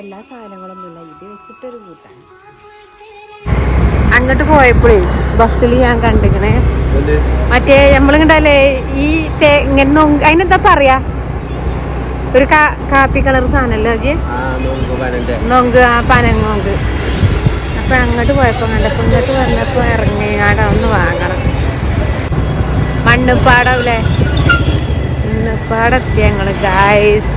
എല്ലാ സാധനങ്ങളൊന്നുമില്ല ഇത് വെച്ചിട്ടൊരു കൂട്ടാണ്. അങ്ങോട്ട് പോയപ്പോഴേ ബസ്സിൽ ഞാൻ കണ്ടിങ്ങനെ മറ്റേ നമ്മളിങ്ങണ്ടല്ലേ ഈ തേ ഇങ്ങനെ അതിനെന്താ പറയാ? ഒരു കാപ്പി കളർ സാധനല്ലേ അജി നൊങ്ക് ആ പനങ്ങൊങ്ക് അപ്പൊ അങ്ങോട്ട് പോയപ്പോ കണ്ടപ്പോ ഇങ്ങോട്ട് വന്നപ്പോ ഇറങ്ങി ആടെ ഒന്ന് വാങ്ങണം മണ്ണുപ്പാടല്ലേ മണ്ണുപ്പാടെത്തി ഞങ്ങൾ. ഗായ്സ്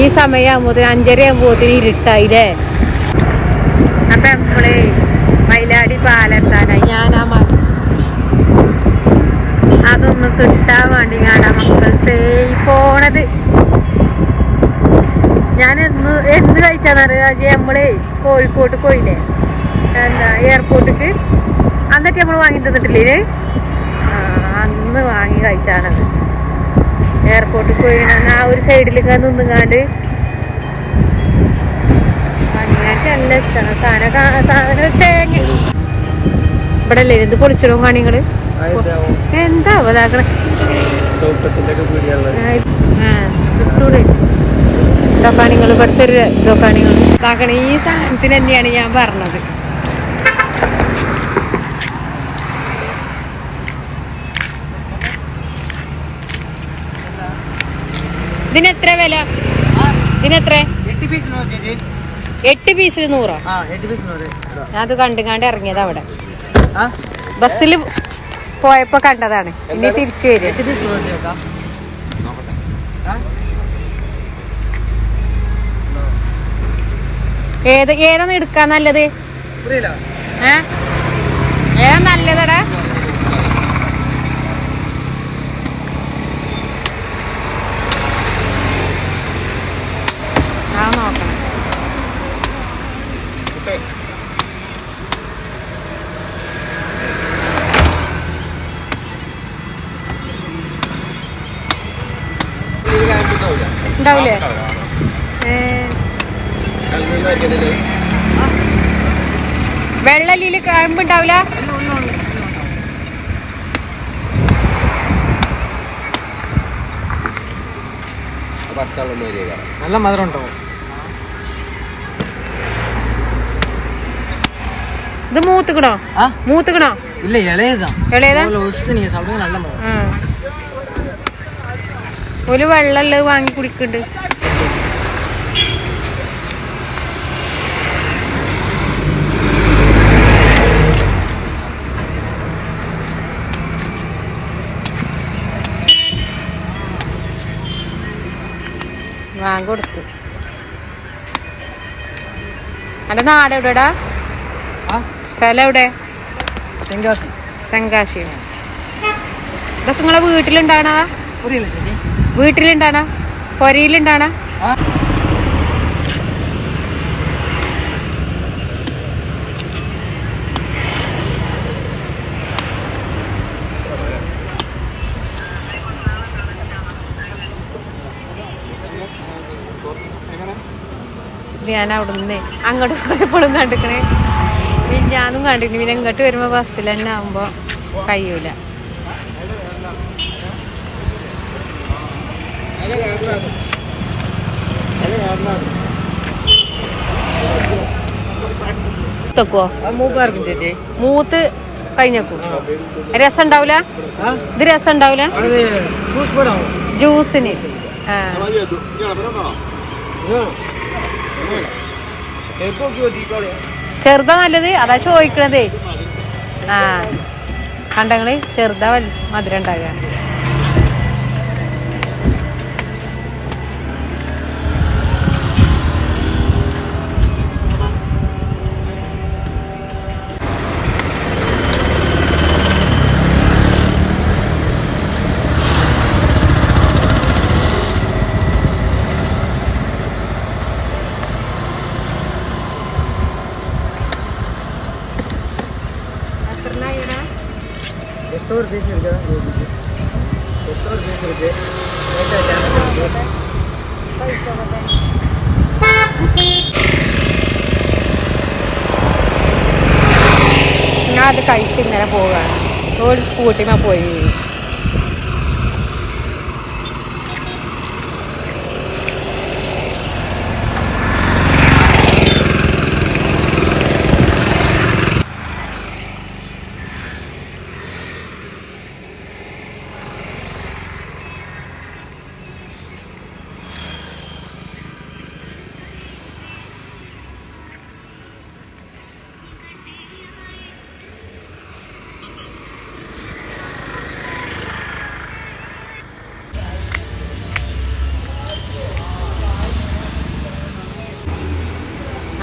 ഈ സമയമാകുമ്പോ അഞ്ചര ആകുമ്പോത്തിന് ഇരുട്ടായില്ലേ? അപ്പൊ നമ്മൾ മൈലാടി പാലെത്താനായി ഞാൻ ആ അതൊന്ന് കിട്ടാൻ വേണ്ടി ഞാൻ ആ മക്കൾ പോണത്. ഞാൻ എന്ന് എന്ത് കഴിച്ചാന്നറിയാം നമ്മൾ കോഴിക്കോട്ട് പോയില്ലേ? എന്താ എയർപോർട്ടിക്ക്. എന്നിട്ട് നമ്മൾ വാങ്ങി തന്നിട്ടില്ലേ അന്ന് വാങ്ങി കഴിച്ചാണത്. എയർപോർട്ടിൽ പോയി ആ ഒരു സൈഡിലേക്ക് നിന്നുങ്ങാണ്ട് വാങ്ങിയാട്ട് നല്ല ഇഷ്ടമാണ് സാധനം കാ- സാധനം തേങ്ങ ഇവിടെ അല്ലേ എന്ത് പൊളിച്ചിടും കാണിങ്ങൾ? എന്താ ഇതാക്കണേ കിട്ടൂടെ ഇതൊക്കാണിങ്ങൾ ഇവിടുത്തെ ഒരു ഇതൊക്കാണിങ്ങൾ ഇതാക്കണ ഈ സാധനത്തിന് തന്നെയാണ് ഞാൻ പറഞ്ഞത്. ഇതിന് എത്ര വില? ഇതിനെത്ര? എട്ട് പീസിൽ നൂറോ അത് കണ്ടുകാണ്ട് ഇറങ്ങിയത് അവിടെ. ബസ്സിൽ പോയപ്പോ കണ്ടതാണ്. ഇനി തിരിച്ചു വരും. ഏത് ഏതാണ് എടുക്കാൻ നല്ലത്? ഏതാ നല്ലതടാ ആ നോക്കണം ഉണ്ടാവില്ലേ? വെള്ളലിയിൽ കഴമ്പ് ഉണ്ടാവില്ല നല്ല മധുരം ഉണ്ടോ ഇത് മൂത്തുക്കണോ മൂത്തുക്കണോ ഇല്ല ഇളയതാ. ഇളയതാ? ഒഴിച്ചിട്ട് നീ സാപ്പിടുക നല്ല മധുരം. ഒരു വെള്ളമുള്ളത് വാങ്ങി കുടിക്കുന്നുണ്ട് വാങ്ങി കൊടുക്കും. അന്റെ നാട് എവിടെടാ? സ്ഥലം എവിടെ? തെങ്കാശി. ഇതൊക്കെ നിങ്ങളെ വീട്ടിലുണ്ടാണതാ വീട്ടിലുണ്ടാണ? പൊരയിലുണ്ടാണ? ഞാനവിടുന്നേ ഇത് ഞാൻ അവിടെ നിന്ന് അങ്ങോട്ട് പോയപ്പോഴും കണ്ടിക്കണേ. ഞാനും കണ്ടിരുന്നു പിന്നെ ഇങ്ങോട്ട് വരുമ്പോ ബസ്സിൽ തന്നെ ആവുമ്പോ കഴിയൂല. മൂത്ത് കഴിഞ്ഞു രസം ഉണ്ടാവില്ല ഇത് രസം ഉണ്ടാവില്ല ജ്യൂസിന്. ചെറുതാ നല്ലത്. അതാ ചോദിക്കണതേ. ആ. കണ്ടങ്ങൾ ചെറുതാ മധുരം ഉണ്ടാകുക எஸ்ட் ஒரு பீஸ் இருக்கு எஸ்ட் ஒரு பீஸ் இருக்கு லைட்டா டேமேஜ் இருக்கு ഞാൻ അത് കഴിച്ച് ഇങ്ങനെ പോവുകയാണ് ഒരു സ്കൂട്ടിമ പോയി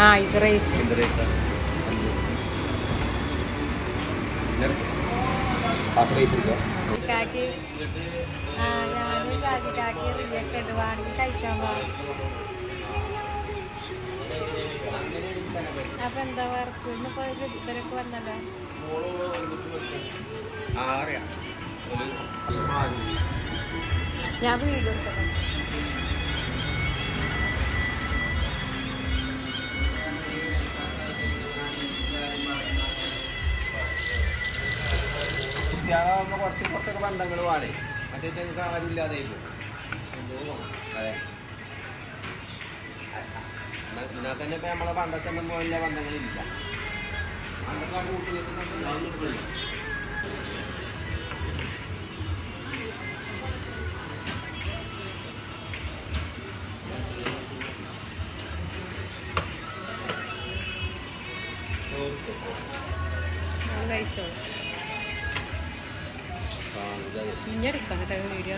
ആ ഇത് റൈസ് എന്ത് റേറ്റാ ഹാഫ് റൈസ് എടുക്കാം കാക്കി. ഞാനും ഷാജി കാക്കി റിയൊക്കെ ഉണ്ട്. വേണമെങ്കിൽ കഴിക്കാൻ പാടും അപ്പൊ എന്താ വർക്ക് ഇന്നിപ്പോ ഇവരൊക്കെ വന്നല്ലോ. ഞാൻ വീട് കുട്ടികളാകുമ്പോൾ കുറച്ച് കുറച്ചൊക്കെ ബന്ധങ്ങൾ വേണേ മറ്റേ ഞങ്ങൾക്ക് ആരും ഇല്ലാതെ അതെ. എന്നാൽ തന്നെ ഇപ്പം നമ്മളെ പണ്ടത്തെ ഒന്നും വലിയ ബന്ധങ്ങളില്ല. പണ്ടത്തെ ആ ഇഞ്ഞെടുക്കാം കേട്ടോ വീഡിയോ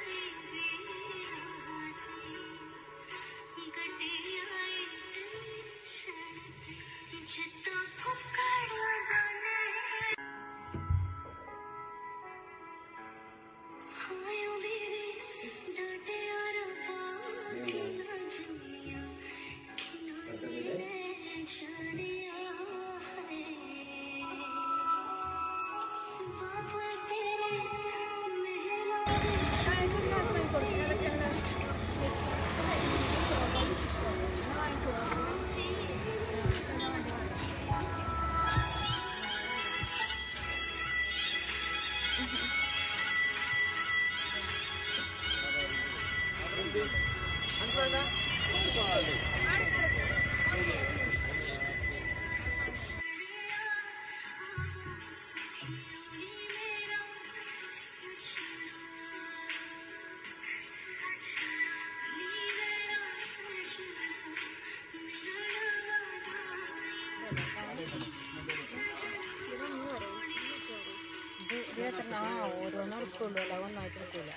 ರೇಟ್ ನಾವು ನೋಡ್ಕೊಳ್ಳಲ್ಲ ಅವನ್ನ ಹಾಕಿರ್ಕೊಳ್ಳ